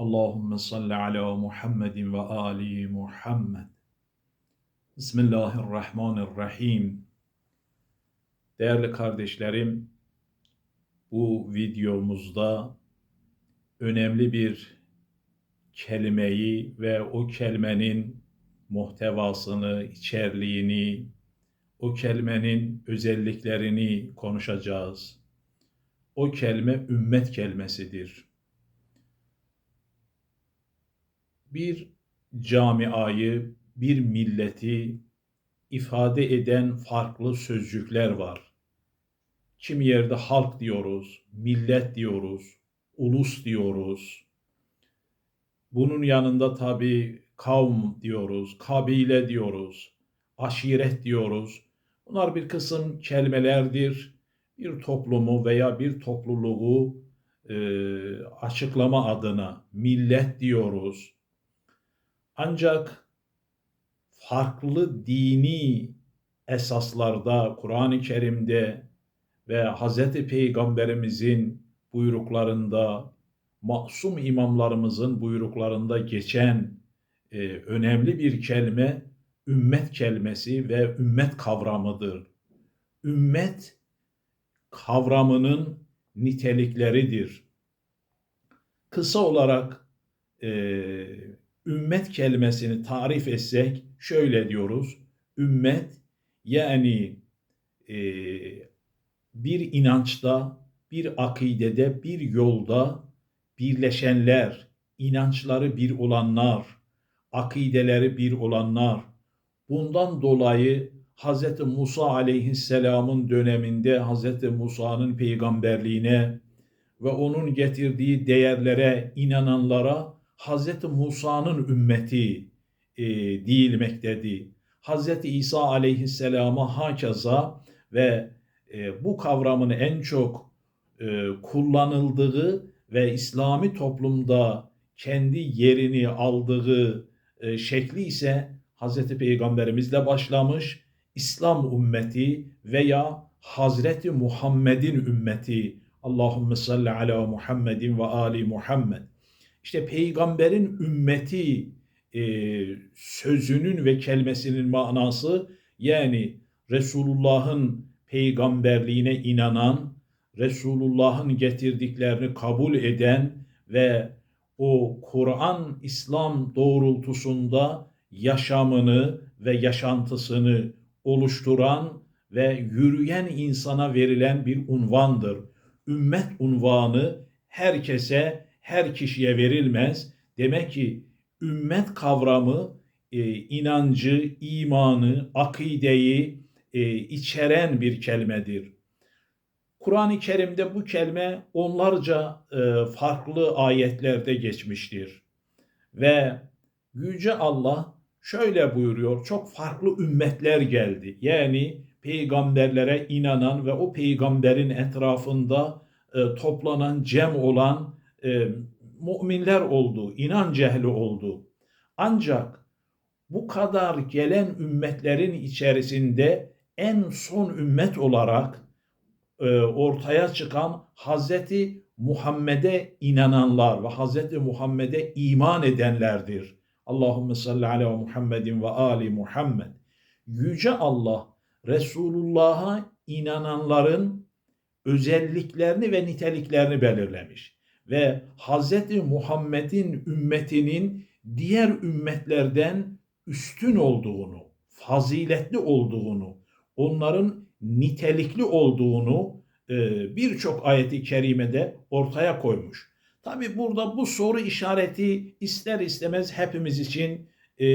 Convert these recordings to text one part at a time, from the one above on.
Allahümme salli ala Muhammedin ve ali Muhammed. Bismillahirrahmanirrahim. Değerli kardeşlerim, bu videomuzda önemli bir kelimeyi ve o kelimenin muhtevasını, içerliğini, o kelimenin özelliklerini konuşacağız. O kelime ümmet kelimesidir. Bir camiayı, bir milleti ifade eden farklı sözcükler var. Kimi yerde halk diyoruz, millet diyoruz, ulus diyoruz. Bunun yanında tabi kavm diyoruz, kabile diyoruz, aşiret diyoruz. Bunlar bir kısım kelimelerdir. Bir toplumu veya bir topluluğu e, açıklama adına millet diyoruz. Ancak farklı dini esaslarda Kur'an-ı Kerim'de ve Hz. Peygamberimizin buyruklarında, masum imamlarımızın buyruklarında geçen e, önemli bir kelime ümmet kelimesi ve ümmet kavramıdır. Ümmet kavramının nitelikleridir. Kısa olarak e, ümmet kelimesini tarif etsek şöyle diyoruz. Ümmet yani e, bir inançta, bir akidede, bir yolda birleşenler, inançları bir olanlar, akideleri bir olanlar. Bundan dolayı Hz. Musa aleyhisselamın döneminde Hz. Musa'nın peygamberliğine ve onun getirdiği değerlere inananlara Hz. Musa'nın ümmeti e, değilmektedir. Hz. İsa aleyhisselama hakeza ve e, bu kavramın en çok e, kullanıldığı ve İslami toplumda kendi yerini aldığı e, şekli ise Hz. Peygamberimizle başlamış İslam ümmeti veya Hazreti Muhammed'in ümmeti Allahümme salli ala Muhammedin ve ali Muhammed. İşte peygamberin ümmeti e, sözünün ve kelimesinin manası yani Resulullah'ın peygamberliğine inanan, Resulullah'ın getirdiklerini kabul eden ve o Kur'an İslam doğrultusunda yaşamını ve yaşantısını oluşturan ve yürüyen insana verilen bir unvandır. Ümmet unvanı herkese her kişiye verilmez. Demek ki ümmet kavramı e, inancı, imanı, akideyi e, içeren bir kelimedir. Kur'an-ı Kerim'de bu kelime onlarca e, farklı ayetlerde geçmiştir. Ve Yüce Allah şöyle buyuruyor, çok farklı ümmetler geldi. Yani peygamberlere inanan ve o peygamberin etrafında e, toplanan, cem olan e, müminler oldu, inanç ehli oldu. Ancak bu kadar gelen ümmetlerin içerisinde en son ümmet olarak e, ortaya çıkan Hazreti Muhammed'e inananlar ve Hazreti Muhammed'e iman edenlerdir. Allahümme salli ala Muhammedin ve ali Muhammed. Yüce Allah Resulullah'a inananların özelliklerini ve niteliklerini belirlemiş ve Hz. Muhammed'in ümmetinin diğer ümmetlerden üstün olduğunu, faziletli olduğunu, onların nitelikli olduğunu e, birçok ayeti kerimede ortaya koymuş. Tabi burada bu soru işareti ister istemez hepimiz için e,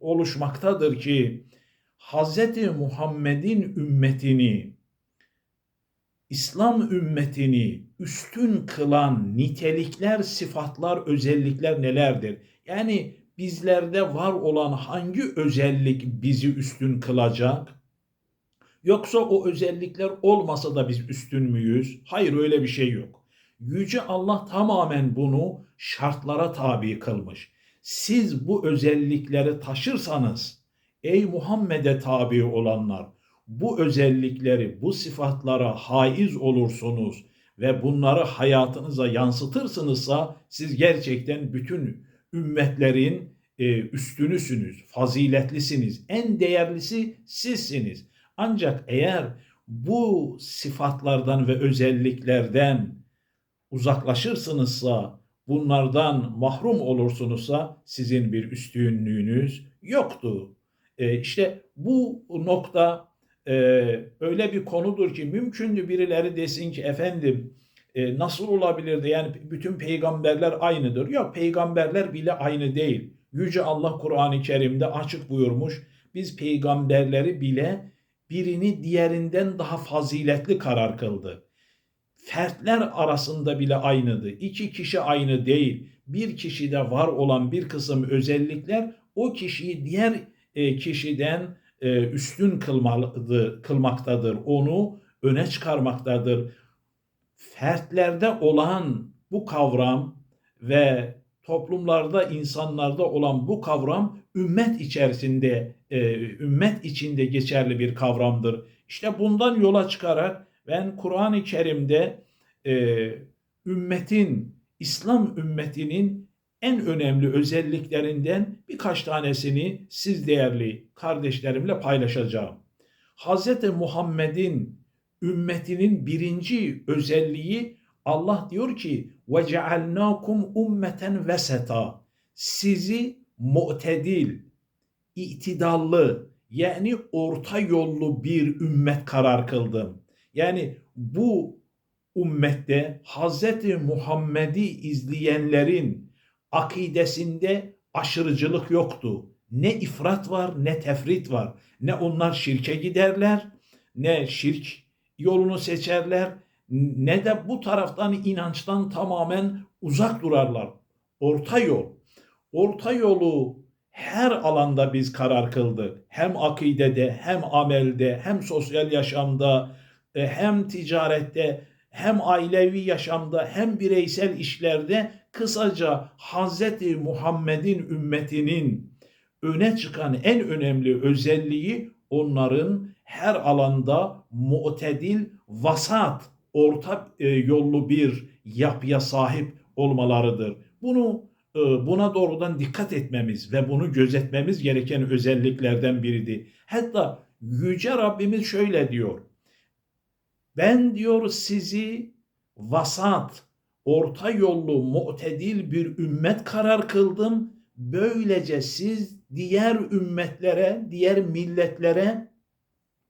oluşmaktadır ki Hz. Muhammed'in ümmetini İslam ümmetini üstün kılan nitelikler, sıfatlar, özellikler nelerdir? Yani bizlerde var olan hangi özellik bizi üstün kılacak? Yoksa o özellikler olmasa da biz üstün müyüz? Hayır öyle bir şey yok. Yüce Allah tamamen bunu şartlara tabi kılmış. Siz bu özellikleri taşırsanız ey Muhammed'e tabi olanlar bu özellikleri, bu sıfatlara haiz olursunuz ve bunları hayatınıza yansıtırsınızsa siz gerçekten bütün ümmetlerin e, üstünüsünüz, faziletlisiniz, en değerlisi sizsiniz. Ancak eğer bu sıfatlardan ve özelliklerden uzaklaşırsınızsa, bunlardan mahrum olursunuzsa sizin bir üstünlüğünüz yoktu. E, işte bu nokta e, öyle bir konudur ki mümkündü birileri desin ki efendim e, nasıl olabilirdi? Yani bütün peygamberler aynıdır. Yok peygamberler bile aynı değil. Yüce Allah Kur'an-ı Kerim'de açık buyurmuş. Biz peygamberleri bile birini diğerinden daha faziletli karar kıldı. Fertler arasında bile aynıdı. İki kişi aynı değil. Bir kişide var olan bir kısım özellikler o kişiyi diğer e, kişiden e, üstün kılmalıdır, kılmaktadır. Onu öne çıkarmaktadır. Fertlerde olan bu kavram ve toplumlarda, insanlarda olan bu kavram ümmet içerisinde, e, ümmet içinde geçerli bir kavramdır. İşte bundan yola çıkarak ben Kur'an-ı Kerim'de e, ümmetin, İslam ümmetinin en önemli özelliklerinden birkaç tanesini siz değerli kardeşlerimle paylaşacağım. Hz. Muhammed'in ümmetinin birinci özelliği Allah diyor ki cealnakum ummeten veseta sizi mu'tedil, itidallı yani orta yollu bir ümmet karar kıldım. Yani bu ümmette Hz. Muhammed'i izleyenlerin akidesinde aşırıcılık yoktu. Ne ifrat var ne tefrit var. Ne onlar şirke giderler ne şirk yolunu seçerler ne de bu taraftan inançtan tamamen uzak durarlar. Orta yol. Orta yolu her alanda biz karar kıldık. Hem akidede, hem amelde, hem sosyal yaşamda, e, hem ticarette, hem ailevi yaşamda, hem bireysel işlerde kısaca Hz. Muhammed'in ümmetinin öne çıkan en önemli özelliği onların her alanda mu'tedil, vasat, orta e, yollu bir yapıya sahip olmalarıdır. Bunu e, buna doğrudan dikkat etmemiz ve bunu gözetmemiz gereken özelliklerden biridir. Hatta Yüce Rabbimiz şöyle diyor. Ben diyor sizi vasat, orta yollu, mu'tedil bir ümmet karar kıldım. Böylece siz diğer ümmetlere, diğer milletlere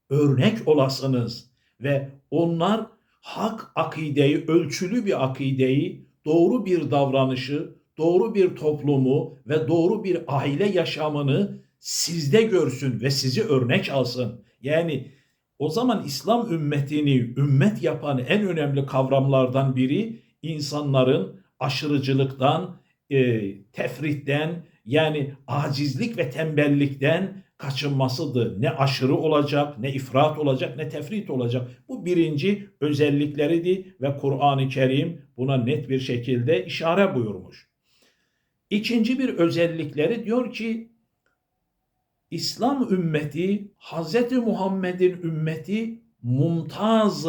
örnek olasınız ve onlar hak akideyi, ölçülü bir akideyi, doğru bir davranışı, doğru bir toplumu ve doğru bir aile yaşamını sizde görsün ve sizi örnek alsın. Yani o zaman İslam ümmetini ümmet yapan en önemli kavramlardan biri insanların aşırıcılıktan, e, tefritten yani acizlik ve tembellikten kaçınmasıdır. Ne aşırı olacak, ne ifrat olacak, ne tefrit olacak. Bu birinci özellikleridir ve Kur'an-ı Kerim buna net bir şekilde işare buyurmuş. İkinci bir özellikleri diyor ki İslam ümmeti Hz. Muhammed'in ümmeti mumtaz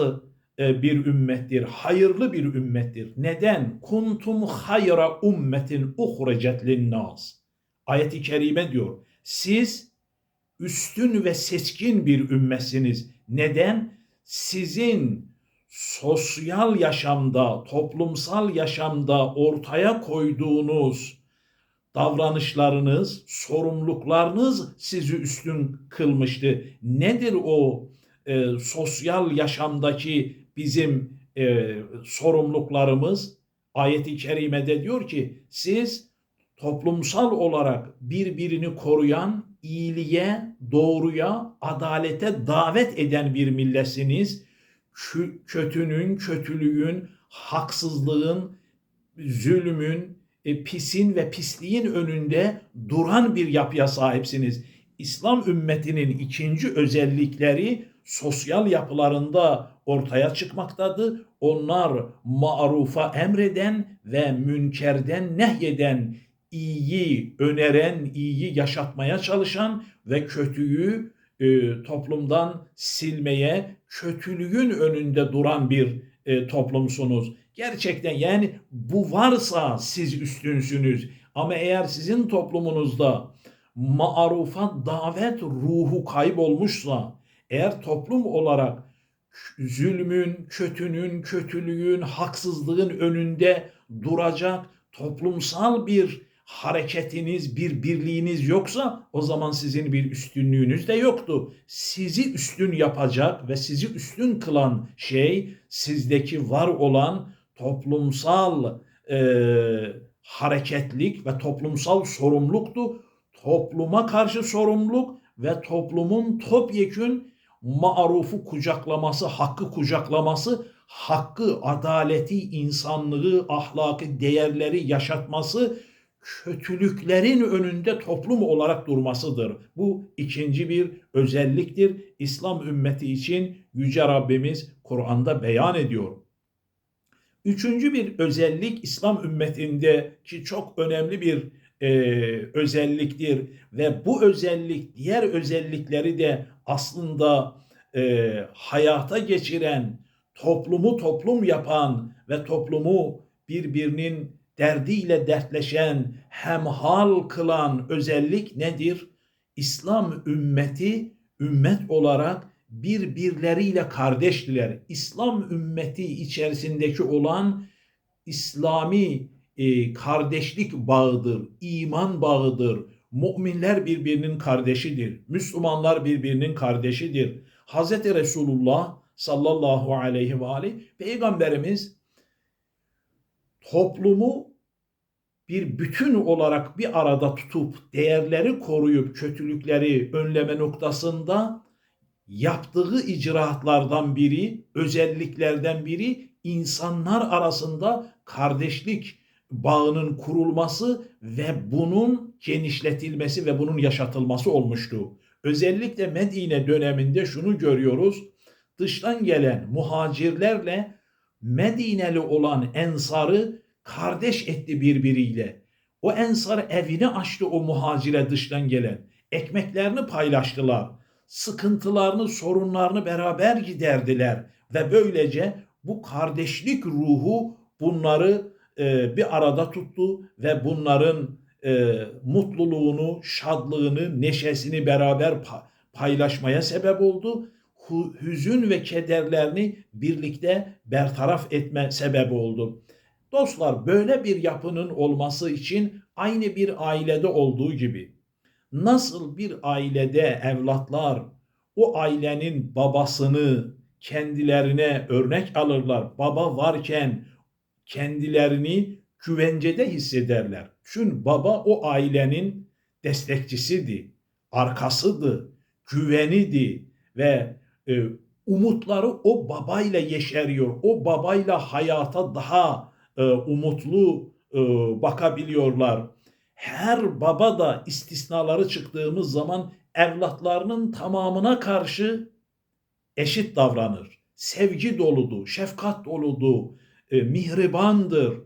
bir ümmettir, hayırlı bir ümmettir. Neden? Kuntum hayra ummetin uhrecet linnas. Ayet-i kerime diyor. Siz üstün ve seçkin bir ümmetsiniz. Neden? Sizin sosyal yaşamda, toplumsal yaşamda ortaya koyduğunuz davranışlarınız, sorumluluklarınız sizi üstün kılmıştı. Nedir o e, sosyal yaşamdaki bizim e, sorumluluklarımız? Ayet-i kerimede diyor ki siz toplumsal olarak birbirini koruyan, iyiliğe, doğruya, adalete davet eden bir milletsiniz. Kötünün, kötülüğün, haksızlığın, zulmün, e, pisin ve pisliğin önünde duran bir yapıya sahipsiniz. İslam ümmetinin ikinci özellikleri sosyal yapılarında ortaya çıkmaktadır. Onlar marufa emreden ve münkerden nehyeden, iyiyi öneren, iyiyi yaşatmaya çalışan ve kötüyü e, toplumdan silmeye, kötülüğün önünde duran bir e, toplumsunuz. Gerçekten yani bu varsa siz üstünsünüz. Ama eğer sizin toplumunuzda marufa davet ruhu kaybolmuşsa, eğer toplum olarak zulmün, kötünün, kötülüğün, haksızlığın önünde duracak toplumsal bir hareketiniz, bir birliğiniz yoksa o zaman sizin bir üstünlüğünüz de yoktu. Sizi üstün yapacak ve sizi üstün kılan şey sizdeki var olan toplumsal e, hareketlik ve toplumsal sorumluluktu. Topluma karşı sorumluluk ve toplumun topyekün marufu kucaklaması, hakkı kucaklaması, hakkı, adaleti, insanlığı, ahlakı, değerleri yaşatması, kötülüklerin önünde toplum olarak durmasıdır. Bu ikinci bir özelliktir. İslam ümmeti için Yüce Rabbimiz Kur'an'da beyan ediyor. Üçüncü bir özellik İslam ümmetinde ki çok önemli bir e, özelliktir ve bu özellik diğer özellikleri de aslında e, hayata geçiren, toplumu toplum yapan ve toplumu birbirinin derdiyle dertleşen, hemhal kılan özellik nedir? İslam ümmeti ümmet olarak birbirleriyle kardeştiler. İslam ümmeti içerisindeki olan İslami e, kardeşlik bağıdır, iman bağıdır. Müminler birbirinin kardeşidir. Müslümanlar birbirinin kardeşidir. Hz. Resulullah sallallahu aleyhi ve aleyh peygamberimiz toplumu bir bütün olarak bir arada tutup değerleri koruyup kötülükleri önleme noktasında yaptığı icraatlardan biri, özelliklerden biri insanlar arasında kardeşlik bağının kurulması ve bunun genişletilmesi ve bunun yaşatılması olmuştu. Özellikle Medine döneminde şunu görüyoruz. Dıştan gelen muhacirlerle Medineli olan ensarı kardeş etti birbiriyle. O ensar evini açtı o muhacire dıştan gelen. Ekmeklerini paylaştılar. Sıkıntılarını, sorunlarını beraber giderdiler. Ve böylece bu kardeşlik ruhu bunları e, bir arada tuttu ve bunların e, mutluluğunu, şadlığını, neşesini beraber paylaşmaya sebep oldu. Hüzün ve kederlerini birlikte bertaraf etme sebebi oldu. Dostlar böyle bir yapının olması için aynı bir ailede olduğu gibi nasıl bir ailede evlatlar o ailenin babasını kendilerine örnek alırlar. Baba varken kendilerini güvencede hissederler. Çünkü baba o ailenin destekçisiydi, arkasıydı, güvenidi ve e, umutları o babayla yeşeriyor. O babayla hayata daha e, umutlu e, bakabiliyorlar. Her baba da istisnaları çıktığımız zaman evlatlarının tamamına karşı eşit davranır. Sevgi doludu, şefkat doludu, e, mihribandır.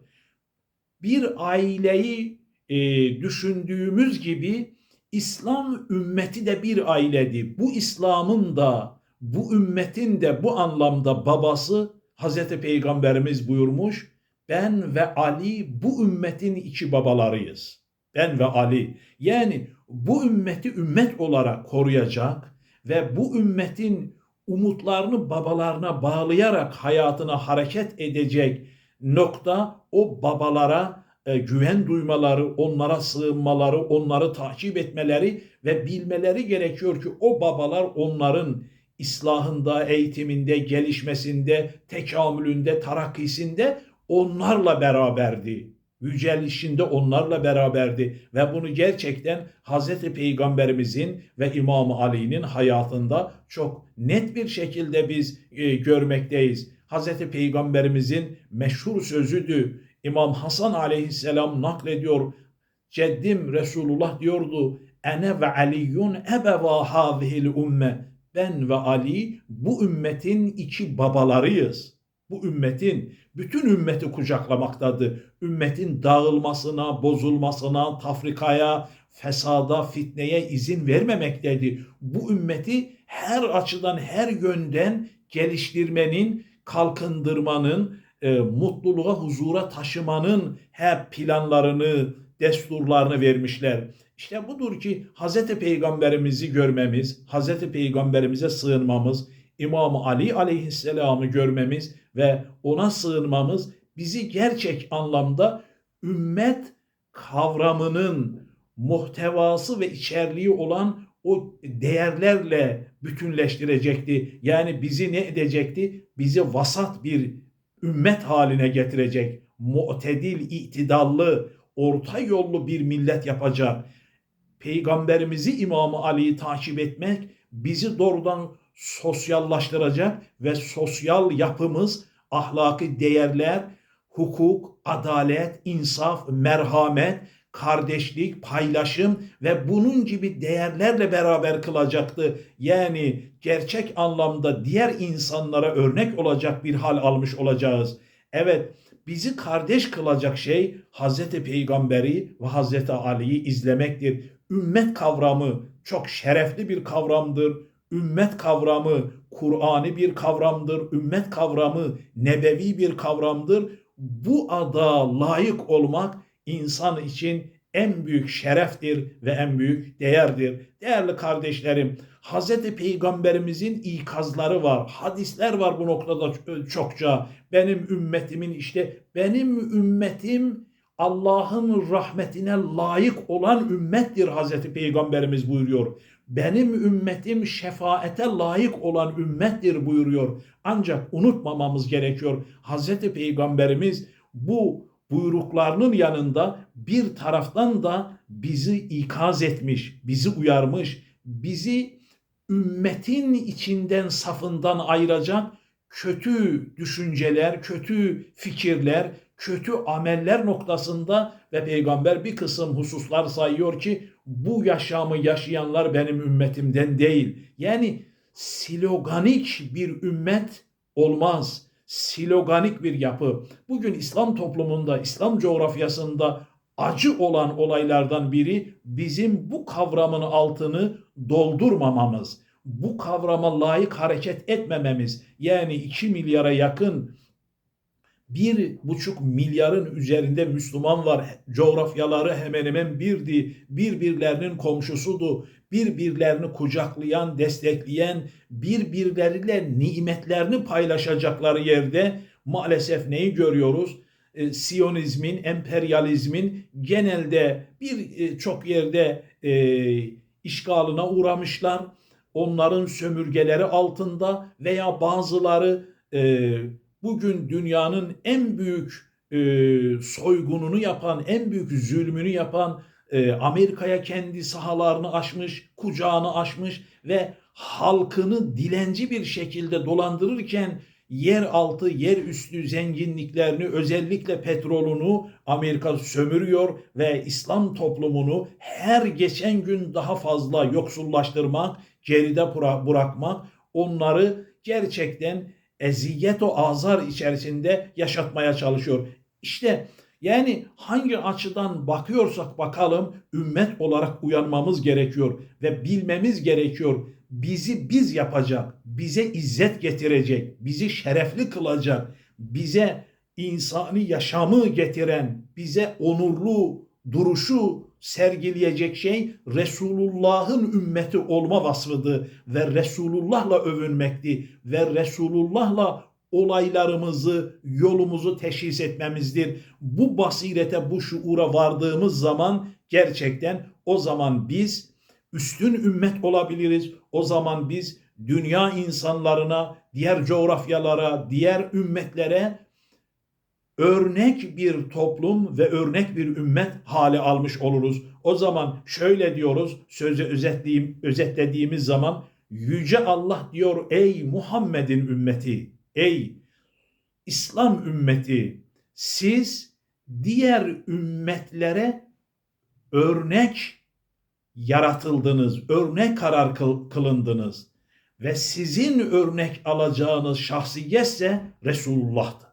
Bir aileyi e, düşündüğümüz gibi İslam ümmeti de bir ailedir. Bu İslam'ın da bu ümmetin de bu anlamda babası Hazreti Peygamberimiz buyurmuş. Ben ve Ali bu ümmetin iki babalarıyız. Ben ve Ali. Yani bu ümmeti ümmet olarak koruyacak ve bu ümmetin umutlarını babalarına bağlayarak hayatına hareket edecek nokta o babalara e, güven duymaları, onlara sığınmaları, onları takip etmeleri ve bilmeleri gerekiyor ki o babalar onların islahında, eğitiminde, gelişmesinde, tekamülünde, tarakkisinde onlarla beraberdi. Yücelişinde onlarla beraberdi ve bunu gerçekten Hazreti Peygamberimizin ve İmam Ali'nin hayatında çok net bir şekilde biz e, görmekteyiz. Hazreti Peygamberimizin meşhur sözüdü. İmam Hasan aleyhisselam naklediyor. Ceddim Resulullah diyordu. Ene ve Aliyyun ebeva hazihil ümme. Ben ve Ali bu ümmetin iki babalarıyız.'' Bu ümmetin bütün ümmeti kucaklamaktadır. Ümmetin dağılmasına, bozulmasına, tafrikaya, fesada, fitneye izin vermemektedir. Bu ümmeti her açıdan, her yönden geliştirmenin, kalkındırmanın, e, mutluluğa, huzura taşımanın hep planlarını, desturlarını vermişler. İşte budur ki Hz. Peygamberimizi görmemiz, Hz. Peygamberimize sığınmamız, İmam Ali aleyhisselamı görmemiz ve ona sığınmamız bizi gerçek anlamda ümmet kavramının muhtevası ve içerliği olan o değerlerle bütünleştirecekti. Yani bizi ne edecekti? Bizi vasat bir ümmet haline getirecek. Mu'tedil, itidallı, orta yollu bir millet yapacak. Peygamberimizi İmam Ali'yi takip etmek bizi doğrudan sosyallaştıracak ve sosyal yapımız, ahlaki değerler, hukuk, adalet, insaf, merhamet, kardeşlik, paylaşım ve bunun gibi değerlerle beraber kılacaktı. Yani gerçek anlamda diğer insanlara örnek olacak bir hal almış olacağız. Evet, bizi kardeş kılacak şey Hazreti Peygamberi ve Hazreti Ali'yi izlemektir. Ümmet kavramı çok şerefli bir kavramdır. Ümmet kavramı Kur'an'ı bir kavramdır. Ümmet kavramı nebevi bir kavramdır. Bu ada layık olmak insan için en büyük şereftir ve en büyük değerdir. Değerli kardeşlerim, Hz. Peygamberimizin ikazları var, hadisler var bu noktada çokça. Benim ümmetimin işte benim ümmetim Allah'ın rahmetine layık olan ümmettir Hazreti Peygamberimiz buyuruyor. Benim ümmetim şefaate layık olan ümmettir buyuruyor. Ancak unutmamamız gerekiyor. Hazreti Peygamberimiz bu buyruklarının yanında bir taraftan da bizi ikaz etmiş, bizi uyarmış, bizi ümmetin içinden safından ayıracak kötü düşünceler, kötü fikirler, kötü ameller noktasında ve peygamber bir kısım hususlar sayıyor ki bu yaşamı yaşayanlar benim ümmetimden değil. Yani sloganik bir ümmet olmaz. Sloganik bir yapı. Bugün İslam toplumunda, İslam coğrafyasında acı olan olaylardan biri bizim bu kavramın altını doldurmamamız. Bu kavrama layık hareket etmememiz. Yani 2 milyara yakın bir buçuk milyarın üzerinde Müslüman var. Coğrafyaları hemen hemen birdi. Birbirlerinin komşusudu. Birbirlerini kucaklayan, destekleyen, birbirleriyle nimetlerini paylaşacakları yerde maalesef neyi görüyoruz? E, Siyonizmin, emperyalizmin genelde birçok e, yerde e, işgalına uğramışlar. Onların sömürgeleri altında veya bazıları e, bugün dünyanın en büyük e, soygununu yapan, en büyük zulmünü yapan e, Amerika'ya kendi sahalarını açmış, kucağını açmış ve halkını dilenci bir şekilde dolandırırken yer altı, yer üstü zenginliklerini özellikle petrolünü Amerika sömürüyor ve İslam toplumunu her geçen gün daha fazla yoksullaştırmak, geride bırakmak, onları gerçekten eziyet o azar içerisinde yaşatmaya çalışıyor. İşte yani hangi açıdan bakıyorsak bakalım ümmet olarak uyanmamız gerekiyor ve bilmemiz gerekiyor. Bizi biz yapacak, bize izzet getirecek, bizi şerefli kılacak, bize insani yaşamı getiren, bize onurlu duruşu sergileyecek şey Resulullah'ın ümmeti olma vasfıdır ve Resulullah'la övünmekti ve Resulullah'la olaylarımızı, yolumuzu teşhis etmemizdir. Bu basirete, bu şuura vardığımız zaman gerçekten o zaman biz üstün ümmet olabiliriz. O zaman biz dünya insanlarına, diğer coğrafyalara, diğer ümmetlere örnek bir toplum ve örnek bir ümmet hali almış oluruz. O zaman şöyle diyoruz, sözü özetleyeyim, özetlediğimiz zaman Yüce Allah diyor ey Muhammed'in ümmeti, ey İslam ümmeti siz diğer ümmetlere örnek yaratıldınız, örnek karar kılındınız ve sizin örnek alacağınız şahsiyetse Resulullah'tır.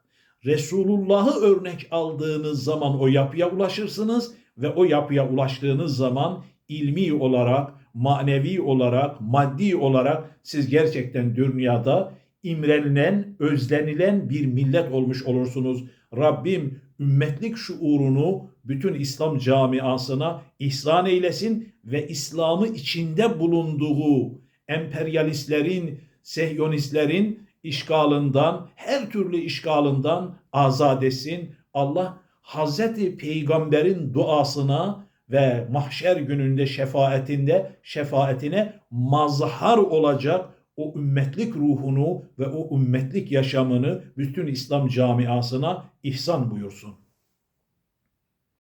Resulullah'ı örnek aldığınız zaman o yapıya ulaşırsınız ve o yapıya ulaştığınız zaman ilmi olarak, manevi olarak, maddi olarak siz gerçekten dünyada imrenilen, özlenilen bir millet olmuş olursunuz. Rabbim ümmetlik şuurunu bütün İslam camiasına ihsan eylesin ve İslam'ı içinde bulunduğu emperyalistlerin, sehyonistlerin işgalından, her türlü işgalından azat etsin. Allah Hazreti Peygamber'in duasına ve mahşer gününde şefaatinde şefaatine mazhar olacak o ümmetlik ruhunu ve o ümmetlik yaşamını bütün İslam camiasına ihsan buyursun.